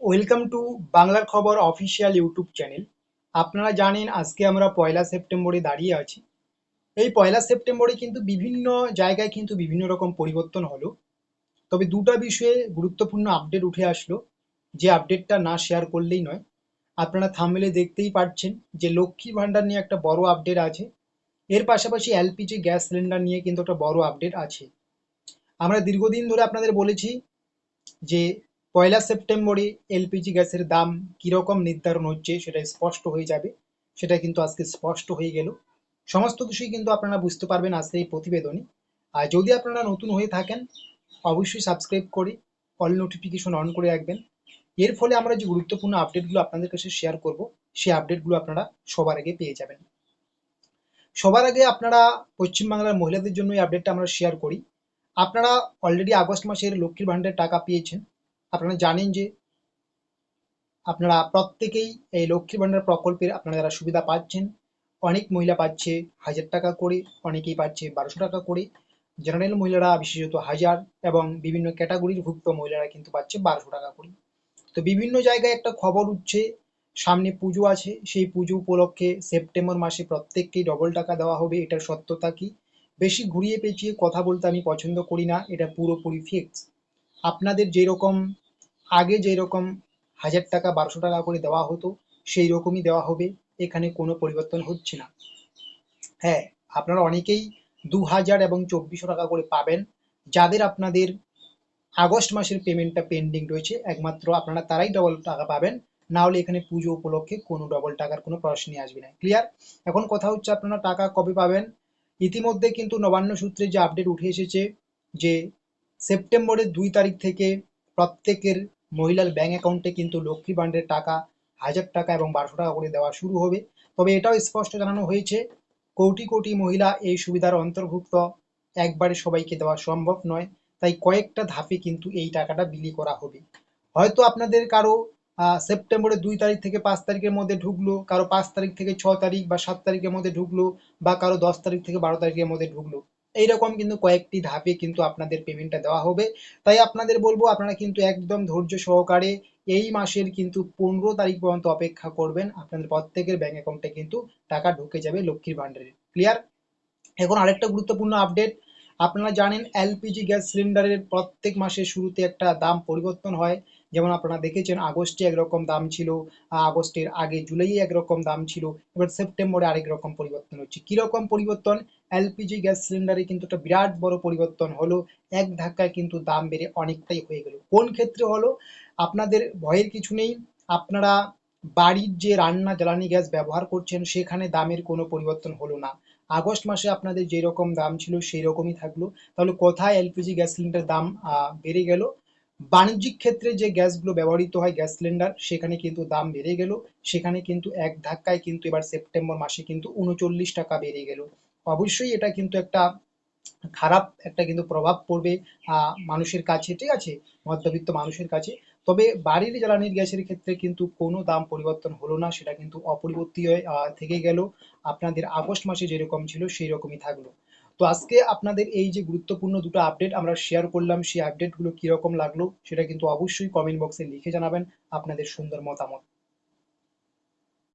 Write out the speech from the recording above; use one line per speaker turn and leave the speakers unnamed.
Welcome to বাংলার খবর official YouTube channel. আপনারা জানেন আজকে আমরা পয়লা সেপ্টেম্বরে দাঁড়িয়ে আছি। এই পয়লা সেপ্টেম্বরে কিন্তু বিভিন্ন জায়গায় কিন্তু বিভিন্ন রকম পরিবর্তন হলো। তবে দুটো বিষয়ে গুরুত্বপূর্ণ আপডেট উঠে আসলো। যে আপডেটটা না শেয়ার করলেই নয়। আপনারা থামলে দেখতেই পাচ্ছেন যে লক্ষ্মী ভাণ্ডার নিয়ে একটা বড় আপডেট আছে। এর পাশাপাশি এলপিজি গ্যাস সিলিন্ডার নিয়ে কিন্তু একটা বড় আপডেট আছে। আমরা দীর্ঘদিন ধরে আপনাদের বলেছি যে পয়লা সেপ্টেম্বরে এলপিজি গ্যাসের দাম কীরকম নির্ধারণ হচ্ছে সেটা স্পষ্ট হয়ে যাবে। সেটা কিন্তু আজকে স্পষ্ট হয়ে গেল। সমস্ত কিছুই কিন্তু আপনারা বুঝতে পারবেন আজকে এই প্রতিবেদনে। আর যদি আপনারা নতুন হয়ে থাকেন, অবশ্যই সাবস্ক্রাইব করে অল নোটিফিকেশন অন করে রাখবেন। এর ফলে আমরা যে গুরুত্বপূর্ণ আপডেটগুলো আপনাদের কাছে শেয়ার করব, সেই আপডেটগুলো আপনারা সবার আগে পেয়ে যাবেন। সবার আগে আপনারা পশ্চিমবাংলার মহিলাদের জন্য এই আপডেটটা আমরা শেয়ার করি। আপনারা অলরেডি আগস্ট মাসের লক্ষ্মীর ভাণ্ডারের টাকা পেয়েছেন। আপনারা জানেন যে আপনারা প্রত্যেকেই এই লক্ষ্মীর ভাণ্ডার প্রকল্পের আপনারা যারা সুবিধা পাচ্ছেন, অনেক মহিলা পাচ্ছে হাজার টাকা করে, অনেকেই পাচ্ছে বারোশো টাকা করে। জেনারেল মহিলারা, বিশেষত হাজার এবং বিভিন্ন ক্যাটাগরির ভুক্ত মহিলারা কিন্তু পাচ্ছে বারোশো টাকা করে। তো বিভিন্ন জায়গায় একটা খবর উঠছে, সামনে পুজো আছে, সেই পুজো উপলক্ষে সেপ্টেম্বর মাসে প্রত্যেককেই ডবল টাকা দেওয়া হবে, এটার সত্যতা কি? বেশি ঘুরিয়ে পেঁচিয়ে কথা বলতে আমি পছন্দ করি না, এটা পুরোপুরি ফিক্স আপনাদের যেরকম, আগে যেরকম হাজার টাকা, বারোশো টাকা করে দেওয়া হতো সেই রকমই দেওয়া হবে। এখানে কোনো পরিবর্তন হচ্ছে না। হ্যাঁ আপনারা অনেকেই দু হাজার এবং চব্বিশশো টাকা করে পাবেন। যাদের আপনাদের আগস্ট মাসের পেমেন্টটা পেন্ডিং রয়েছে, একমাত্র আপনারা তারাই ডবল টাকা পাবেন। না হলে এখানে পুজো উপলক্ষে কোনো ডবল টাকার কোনো প্রশ্নই আসবে না। ক্লিয়ার এখন কথা হচ্ছে আপনারা টাকা কবে পাবেন? ইতিমধ্যে কিন্তু নবান্ন সূত্রে যে আপডেট উঠে এসেছে যে সেপ্টেম্বরের দুই তারিখ থেকে প্রত্যেকের মহিলার ব্যাঙ্ক অ্যাকাউন্টে কিন্তু লক্ষ্মী ভাণ্ডারের টাকা, হাজার টাকা এবং বারোশো টাকা করে দেওয়া শুরু হবে। তবে এটাও স্পষ্ট জানানো হয়েছে, কোটি কোটি মহিলা এই সুবিধার অন্তর্ভুক্ত, একবারে সবাইকে দেওয়া সম্ভব নয়। তাই কয়েকটা ধাপে কিন্তু এই টাকাটা বিলি করা হবে। হয়তো আপনাদের কারও সেপ্টেম্বরের দুই তারিখ থেকে পাঁচ তারিখের মধ্যে ঢুকলো, কারও পাঁচ তারিখ থেকে ছ তারিখ বা সাত তারিখের মধ্যে ঢুকলো, বা কারও দশ তারিখ থেকে বারো তারিখের মধ্যে ঢুকলো। এইরকম কিন্তু কয়েকটি ধাপে কিন্তু আপনাদের পেমেন্টটা দেওয়া হবে। তাই আপনাদের বলব, আপনারা কিন্তু একদম ধৈর্য সহকারে এই মাসের কিন্তু পনেরো তারিখ পর্যন্ত অপেক্ষা করবেন। আপনাদের প্রত্যেকের ব্যাঙ্ক অ্যাকাউন্টে কিন্তু টাকা ঢুকে যাবে লক্ষ্মীর ভাণ্ডারে। ক্লিয়ার এখন আরেকটা গুরুত্বপূর্ণ আপডেট আপনারা জানেন এলপিজি গ্যাস সিলিন্ডারের প্রত্যেক মাসের শুরুতে একটা দাম পরিবর্তন হয়। যেমন আপনারা দেখেছেন, আগস্টে একরকম দাম ছিল আগস্টের আগে জুলাইয়ে একরকম দাম ছিল, এবার সেপ্টেম্বরে আরেক রকম পরিবর্তন হচ্ছে। কীরকম পরিবর্তন? এলপিজি গ্যাস সিলিন্ডারে কিন্তু একটা বিরাট বড় পরিবর্তন হলো। এক ধাক্কায় কিন্তু দাম বেড়ে অনেকটাই হয়ে গেল। কোন ক্ষেত্রে হলো? আপনাদের ভয়ের কিছু নেই। আপনারা বাড়ির যে রান্না, জ্বালানি গ্যাস ব্যবহার করছেন, সেখানে দামের কোনো পরিবর্তন হলো না। আগস্ট মাসে আপনাদের যেরকম দাম ছিল, সেই রকমই থাকল। তাহলে কোথায় এলপিজি গ্যাস সিলিন্ডার দাম বেড়ে গেল? বাণিজ্যিক ক্ষেত্রে যে গ্যাসগুলো ব্যবহৃত হয়, গ্যাস সিলিন্ডার, সেখানে কিন্তু দাম বেড়ে গেল। সেখানে কিন্তু এক ধাক্কায় কিন্তু এবার সেপ্টেম্বর মাসে কিন্তু উনচল্লিশ টাকা বেড়ে গেল। অবশ্যই এটা কিন্তু একটা খারাপ একটা কিন্তু প্রভাব পড়বে মানুষের কাছে, ঠিক আছে? মধ্যবিত্ত মানুষের কাছে। তবে বাড়ির জ্বালানির গ্যাসের ক্ষেত্রে কিন্তু কোনো দাম পরিবর্তন হলো না, সেটা কিন্তু অপরিবর্তী হয়ে থেকে গেল। আপনাদের আগস্ট মাসে যেরকম ছিল সেই রকমই থাকল। তো আজকে আপনাদের এই যে গুরুত্বপূর্ণ দুটো আপডেট আমরা শেয়ার করলাম, সেই আপডেটগুলো কীরকম লাগল, সেটা কিন্তু অবশ্যই কমেন্ট বক্সে লিখে জানাবেন আপনাদের সুন্দর মতামত।